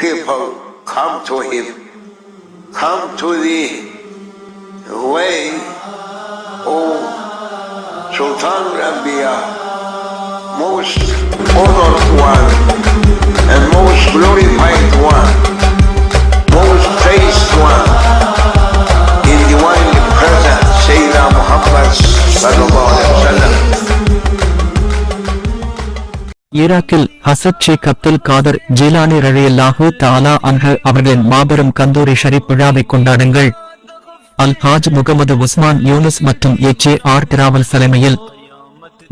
people come to him, come to the way, O Sultan Rabia, most honored one and most glorified one, ஈராக்கில் ஹசத் ஷேக் அப்துல் காதர் ஜீலானி ரழியல்லாஹு தாலா அன்ஹ அவர்களின் மாபெரும் கந்தூரி ஷரீப் விழாவை கொண்டாடுங்கள். அல் ஹாஜ் முகமது உஸ்மான் யூனுஸ் மற்றும் எச் ஏ ஆர் திராவல் தலைமையில்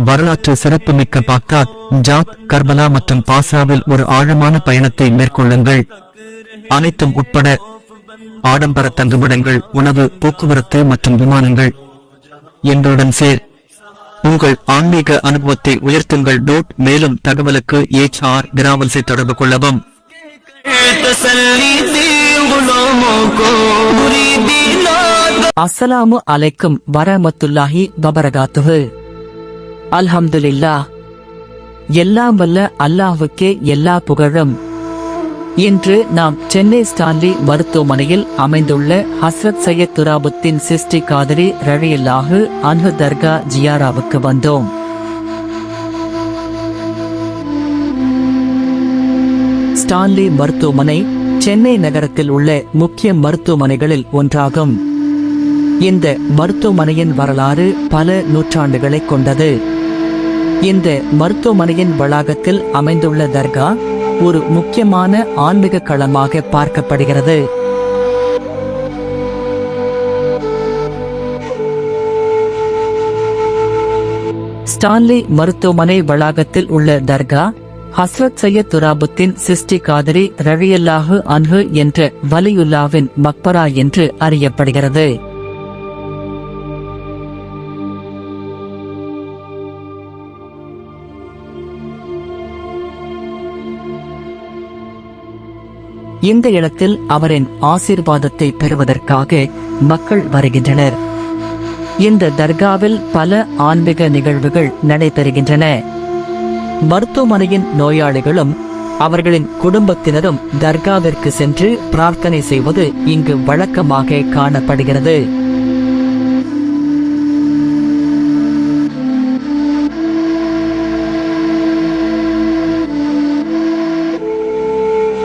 வரலாற்று சிறப்புமிக்க பாக்தாத் ஜாத் கர்பலா மற்றும் பாஸ்ராவில் ஒரு ஆழமான பயணத்தை மேற்கொள்ளுங்கள். அனைத்தும் உட்பட ஆடம்பர தங்குமிடங்கள் உணவு போக்குவரத்து மற்றும் விமானங்கள். எங்களுடன் சேர் உங்கள் ஆன்மீக அனுபவத்தை உயர்த்துங்கள். நோட் மேலும் தகவலுக்கு ஏச் ஆர் கிராமல்ஸை தொடர்பு கொள்ளவும். அஸ்ஸலாமு அலைக்கும் வரமத்துல்லாஹி பபரகாத்துஹு அல்ஹம்துலில்லா எல்லாம் வல்ல அல்லாஹுக்கே எல்லா புகழும். இன்று நாம் சென்னை ஸ்டான்லி மருத்துவமனையில் அமைந்துள்ள ஹஸ்ரத் சையத் துராபுத்தின் சிஸ்டி காதரி ரழியல்லாஹு அன்ஹு தர்கா ஜியாராவுக்கு வந்தோம். ஸ்டான்லி மருத்துவமனை சென்னை நகரத்தில் உள்ள முக்கிய மருத்துவமனைகளில் ஒன்றாகும். இந்த மருத்துவமனையின் வரலாறு பல நூற்றாண்டுகளை கொண்டது. இந்த மருத்துவமனையின் வளாகத்தில் அமைந்துள்ள தர்கா ஒரு முக்கியமான ஆன்மீக களமாக பார்க்கப்படுகிறது. ஸ்டான்லி மருத்துவமனை வளாகத்தில் உள்ள தர்கா ஹஸ்ரத் சையத் துராபுத்தின் சிஸ்டி காதரி ரவியல்லாஹு அன்ஹு என்ற வலியுல்லாவின் மக்பரா என்று அறியப்படுகிறது. இந்த இடத்தில் அவரின் ஆசீர்வாதத்தை பெறுவதற்காக மக்கள் வருகின்றனர். இந்த தர்காவில் பல ஆன்மீக நிகழ்வுகள் நடைபெறுகின்றன. மருத்துவமனையின் நோயாளிகளும் அவர்களின் குடும்பத்தினரும் தர்காவிற்கு சென்று பிரார்த்தனை செய்வது இங்கு வழக்கமாக காணப்படுகிறது.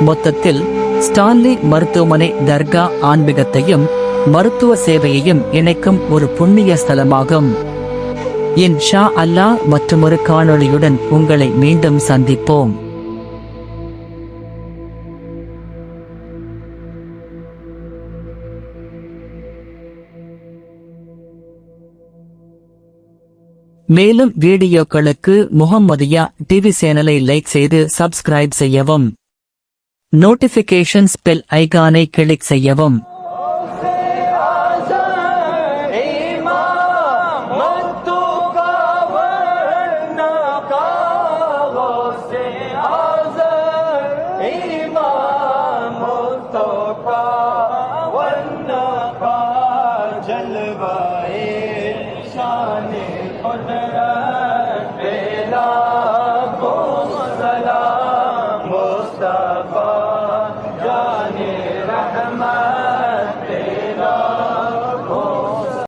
மொத்தத்தில் ஸ்டான்லி மருத்துவமனை தர்கா ஆன்மீகத்தையும் மருத்துவ சேவையையும் இணைக்கும் ஒரு புண்ணிய ஸ்தலமாகும். இன்ஷா அல்லாஹ் மற்றொரு காணொளியுடன் உங்களை மீண்டும் சந்திப்போம். மேலும் வீடியோக்களுக்கு முகம்மதியா டிவி சேனலை லைக் செய்து சப்ஸ்கிரைப் செய்யவும். நோட்டிபிகேஷன் ஸ்பெல் ஐகானை கிளிக் செய்யவும். Mustafa